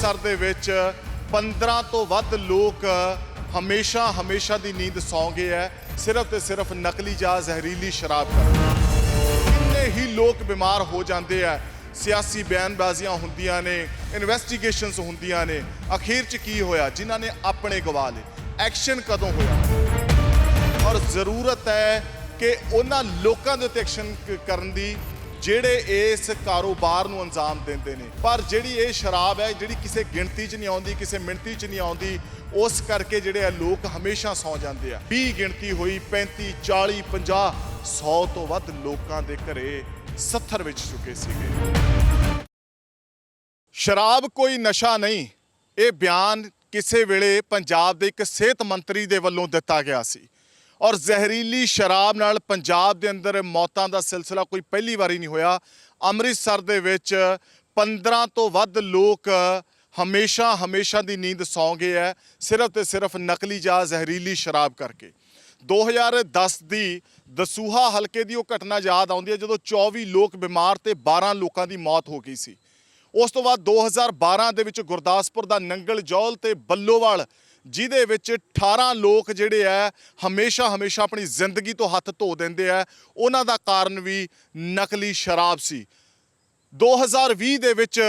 ਅੰਮ੍ਰਿਤਸਰ ਦੇ ਵਿੱਚ 15 ਤੋਂ ਵੱਧ ਲੋਕ ਹਮੇਸ਼ਾ ਹਮੇਸ਼ਾ ਦੀ ਨੀਂਦ ਸੌਂ ਗਏ ਹੈ ਸਿਰਫ ਤੇ ਸਿਰਫ ਨਕਲੀ ਜਾਂ ਜ਼ਹਿਰੀਲੀ ਸ਼ਰਾਬ ਕਰਕੇ ਕਿੰਨੇ ਹੀ ਲੋਕ ਬਿਮਾਰ ਹੋ ਜਾਂਦੇ ਆ ਸਿਆਸੀ ਬਿਆਨਬਾਜ਼ੀਆਂ ਹੁੰਦੀਆਂ ਨੇ, ਇਨਵੈਸਟੀਗੇਸ਼ਨਸ ਹੁੰਦੀਆਂ ਨੇ, ਅਖੀਰ 'ਚ ਕੀ ਹੋਇਆ, ਜਿਨ੍ਹਾਂ ਨੇ ਆਪਣੇ ਗਵਾ ਲਏ, ਐਕਸ਼ਨ ਕਦੋਂ ਹੋਇਆ? ਔਰ ਜ਼ਰੂਰਤ ਹੈ ਕਿ ਉਹਨਾਂ ਲੋਕਾਂ ਦੇ ਉੱਤੇ ਐਕਸ਼ਨ ਕਰਨ ਦੀ ਜਿਹੜੇ ਇਸ ਕਾਰੋਬਾਰ ਨੂੰ ਅੰਜਾਮ ਦਿੰਦੇ ਨੇ। ਪਰ ਜਿਹੜੀ ਇਹ ਸ਼ਰਾਬ ਹੈ, ਜਿਹੜੀ ਕਿਸੇ ਗਿਣਤੀ 'ਚ ਨਹੀਂ ਆਉਂਦੀ, ਕਿਸੇ ਮਿਣਤੀ 'ਚ ਨਹੀਂ ਆਉਂਦੀ, ਉਸ ਕਰਕੇ ਜਿਹੜੇ ਆ ਲੋਕ ਹਮੇਸ਼ਾ ਸੌ ਜਾਂਦੇ ਆ। 20 ਗਿਣਤੀ ਹੋਈ 35 40 50 100 ਤੋਂ ਵੱਧ ਲੋਕਾਂ ਦੇ ਘਰੇ 70 ਵਿੱਚ ਚੁੱਕੇ ਸੀਗੇ। ਸ਼ਰਾਬ ਕੋਈ ਨਸ਼ਾ ਨਹੀਂ, ਇਹ ਬਿਆਨ ਕਿਸੇ ਵੇਲੇ ਪੰਜਾਬ ਦੇ ਇੱਕ ਸਿਹਤ ਮੰਤਰੀ ਦੇ ਵੱਲੋਂ ਦਿੱਤਾ ਗਿਆ ਸੀ। ਔਰ ਜ਼ਹਿਰੀਲੀ ਸ਼ਰਾਬ ਨਾਲ ਪੰਜਾਬ ਦੇ ਅੰਦਰ ਮੌਤਾਂ ਦਾ ਸਿਲਸਿਲਾ ਕੋਈ ਪਹਿਲੀ ਵਾਰੀ ਨਹੀਂ ਹੋਇਆ। ਅੰਮ੍ਰਿਤਸਰ ਦੇ ਵਿੱਚ 15 ਤੋਂ ਵੱਧ ਲੋਕ ਹਮੇਸ਼ਾ ਹਮੇਸ਼ਾ ਦੀ ਨੀਂਦ ਸੌਂ ਗਏ ਹੈ ਸਿਰਫ ਤੇ ਸਿਰਫ ਨਕਲੀ ਜਾਂ ਜ਼ਹਿਰੀਲੀ ਸ਼ਰਾਬ ਕਰਕੇ। 2010 ਦੀ ਦਸੂਹਾ ਹਲਕੇ ਦੀ ਉਹ ਘਟਨਾ ਯਾਦ ਆਉਂਦੀ ਹੈ ਜਦੋਂ 24 ਲੋਕ ਬਿਮਾਰ ਤੇ 12 ਲੋਕਾਂ ਦੀ ਮੌਤ ਹੋ ਗਈ ਸੀ। ਉਸ ਤੋਂ ਬਾਅਦ 2012 ਦੇ ਵਿੱਚ ਗੁਰਦਾਸਪੁਰ ਦਾ ਨੰਗਲ ਜੌਲ ਤੇ ਬੱਲੋਵਾਲ ਜਿਹਦੇ ਵਿੱਚ 18 ਲੋਕ ਜਿਹੜੇ ਆ ਹਮੇਸ਼ਾ ਹਮੇਸ਼ਾ ਆਪਣੀ ਜ਼ਿੰਦਗੀ ਤੋਂ ਹੱਥ ਧੋ ਦਿੰਦੇ ਆ ਉਹਨਾਂ ਦਾ ਕਾਰਨ ਵੀ ਨਕਲੀ ਸ਼ਰਾਬ ਸੀ। 2020 ਦੇ ਵਿੱਚ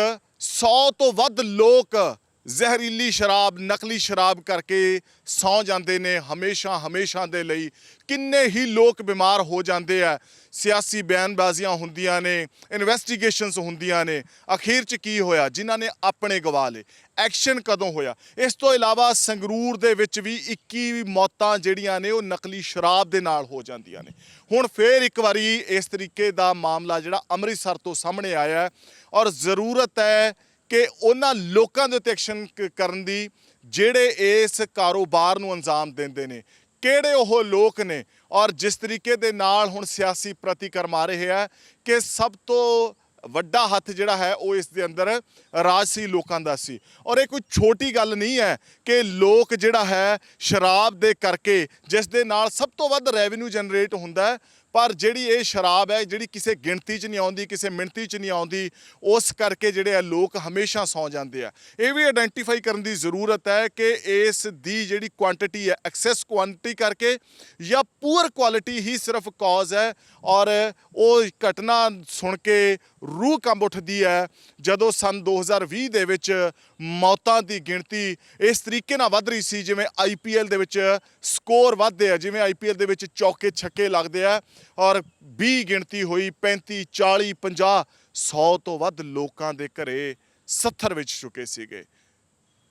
100 ਤੋਂ ਵੱਧ ਲੋਕ ਜ਼ਹਿਰੀਲੀ ਸ਼ਰਾਬ, ਨਕਲੀ ਸ਼ਰਾਬ ਕਰਕੇ ਸੌ ਜਾਂਦੇ ਨੇ ਹਮੇਸ਼ਾ ਹਮੇਸ਼ਾ ਦੇ ਲਈ। ਕਿੰਨੇ ਹੀ ਲੋਕ ਬਿਮਾਰ ਹੋ ਜਾਂਦੇ ਆ। ਸਿਆਸੀ ਬਿਆਨਬਾਜ਼ੀਆਂ ਹੁੰਦੀਆਂ ਨੇ ਇਨਵੈਸਟੀਗੇਸ਼ਨਸ ਹੁੰਦੀਆਂ ਨੇ। ਅਖੀਰ 'ਚ ਕੀ ਹੋਇਆ? ਜਿਨ੍ਹਾਂ ਨੇ ਆਪਣੇ ਗਵਾ ਲਏ। ਐਕਸ਼ਨ ਕਦੋਂ ਹੋਇਆ? ਇਸ ਤੋਂ ਇਲਾਵਾ ਸੰਗਰੂਰ ਦੇ ਵਿੱਚ ਵੀ 21 ਮੌਤਾਂ ਜਿਹੜੀਆਂ ਨੇ, ਉਹ ਨਕਲੀ ਸ਼ਰਾਬ ਦੇ ਨਾਲ ਹੋ ਜਾਂਦੀਆਂ ਨੇ। ਹੁਣ ਫੇਰ ਇੱਕ ਵਾਰੀ ਇਸ ਤਰੀਕੇ ਦਾ ਮਾਮਲਾ ਜਿਹੜਾ ਅੰਮ੍ਰਿਤਸਰ ਤੋਂ ਸਾਹਮਣੇ ਆਇਆ ਔਰ ਜ਼ਰੂਰਤ ਹੈ ਕਿ ਉਹਨਾਂ ਲੋਕਾਂ ਦੇ ਉੱਤੇ ਐਕਸ਼ਨ ਕਰਨ ਦੀ ਜਿਹੜੇ ਇਸ ਕਾਰੋਬਾਰ ਨੂੰ ਅੰਜਾਮ ਦਿੰਦੇ ਨੇ, ਕਿਹੜੇ ਉਹ ਲੋਕ ਨੇ ਔਰ ਜਿਸ ਤਰੀਕੇ ਦੇ ਨਾਲ ਹੁਣ ਸਿਆਸੀ ਪ੍ਰਤੀਕਰਮ ਆ ਰਹੇ ਹੈ ਕਿ ਸਭ ਤੋਂ ਵੱਡਾ ਹੱਥ ਜਿਹੜਾ ਹੈ ਉਹ ਇਸ ਦੇ ਅੰਦਰ ਰਾਜਸੀ ਲੋਕਾਂ ਦਾ ਸੀ। ਔਰ ਇਹ ਕੋਈ ਛੋਟੀ ਗੱਲ ਨਹੀਂ ਹੈ ਕਿ ਲੋਕ ਜਿਹੜਾ ਹੈ ਸ਼ਰਾਬ ਦੇ ਕਰਕੇ ਜਿਸ ਦੇ ਨਾਲ ਸਭ ਤੋਂ ਵੱਧ ਰੈਵਨਿਊ ਜਨਰੇਟ ਹੁੰਦਾ ਹੈ ਪਰ ਜਿਹੜੀ ਇਹ ਸ਼ਰਾਬ ਹੈ, ਜਿਹੜੀ ਕਿਸੇ ਗਿਣਤੀ 'ਚ ਨਹੀਂ ਆਉਂਦੀ, ਕਿਸੇ ਮਿਣਤੀ 'ਚ ਨਹੀਂ ਆਉਂਦੀ, ਉਸ ਕਰਕੇ ਜਿਹੜੇ ਆ ਲੋਕ ਹਮੇਸ਼ਾ ਸੌ ਜਾਂਦੇ ਆ। ਇਹ ਵੀ ਆਇਡੈਂਟੀਫਾਈ ਕਰਨ ਦੀ ਜ਼ਰੂਰਤ ਹੈ ਕਿ ਇਸ ਦੀ ਜਿਹੜੀ ਕੁਆਂਟੀਟੀ ਹੈ ਐਕਸੈਸ ਕੁਆਂਟੀਟੀ ਕਰਕੇ ਜਾਂ ਪੂਅਰ ਕੁਆਲਿਟੀ ਹੀ ਸਿਰਫ ਕਾਜ਼ ਹੈ ਔਰ ਉਹ ਘਟਨਾ ਸੁਣ ਕੇ ਰੂਹ ਕੰਬ ਉੱਠਦੀ ਹੈ, ਜਦੋਂ ਸਨ 2020 ਦੇ ਵਿੱਚ ਮੌਤਾਂ ਦੀ ਗਿਣਤੀ ਇਸ ਤਰੀਕੇ ਨਾਲ ਵੱਧ ਰਹੀ ਸੀ, ਜਿਵੇਂ ਆਈਪੀਐਲ ਦੇ ਵਿੱਚ ਸਕੋਰ ਵੱਧਦੇ ਆ, ਜਿਵੇਂ ਆਈਪੀਐਲ ਦੇ ਵਿੱਚ ਚੌਕੇ ਛੱਕੇ ਲੱਗਦੇ ਆ। ਔਰ 20 ਗਿਣਤੀ ਹੋਈ 35 40 50 100 ਤੋਂ ਵੱਧ ਲੋਕਾਂ ਦੇ ਘਰੇ 70 ਵਿੱਚ ਚੁੱਕੇ ਸੀਗੇ।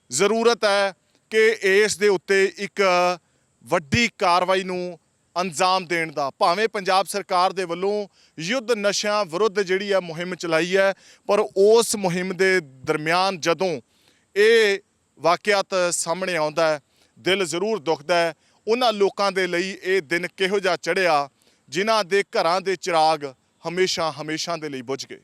ਜ਼ਰੂਰਤ ਹੈ ਕਿ ਇਸ ਦੇ ਉੱਤੇ ਇੱਕ ਵੱਡੀ ਕਾਰਵਾਈ ਨੂੰ ਅੰਜਾਮ ਦੇਣ ਦਾ। ਭਾਵੇਂ ਪੰਜਾਬ ਸਰਕਾਰ ਦੇ ਵੱਲੋਂ ਯੁੱਧ ਨਸ਼ਿਆਂ ਵਿਰੁੱਧ ਜਿਹੜੀ ਹੈ ਮੁਹਿੰਮ ਚਲਾਈ ਹੈ, ਪਰ ਉਸ ਮੁਹਿੰਮ ਦੇ ਦਰਮਿਆਨ ਜਦੋਂ ਇਹ ਵਾਕਿਆਤ ਸਾਹਮਣੇ ਆਉਂਦਾ ਹੈ, ਦਿਲ ਜ਼ਰੂਰ ਦੁਖਦਾ ਹੈ, ਉਹਨਾਂ ਲੋਕਾਂ ਦੇ ਲਈ ਇਹ ਦਿਨ ਕਿਹੋ ਜਿਹਾ ਚੜਿਆ ਜਿਨ੍ਹਾਂ ਦੇ ਘਰਾਂ ਦੇ ਚਿਰਾਗ ਹਮੇਸ਼ਾ ਹਮੇਸ਼ਾ ਦੇ ਲਈ ਬੁਝ ਗਏ।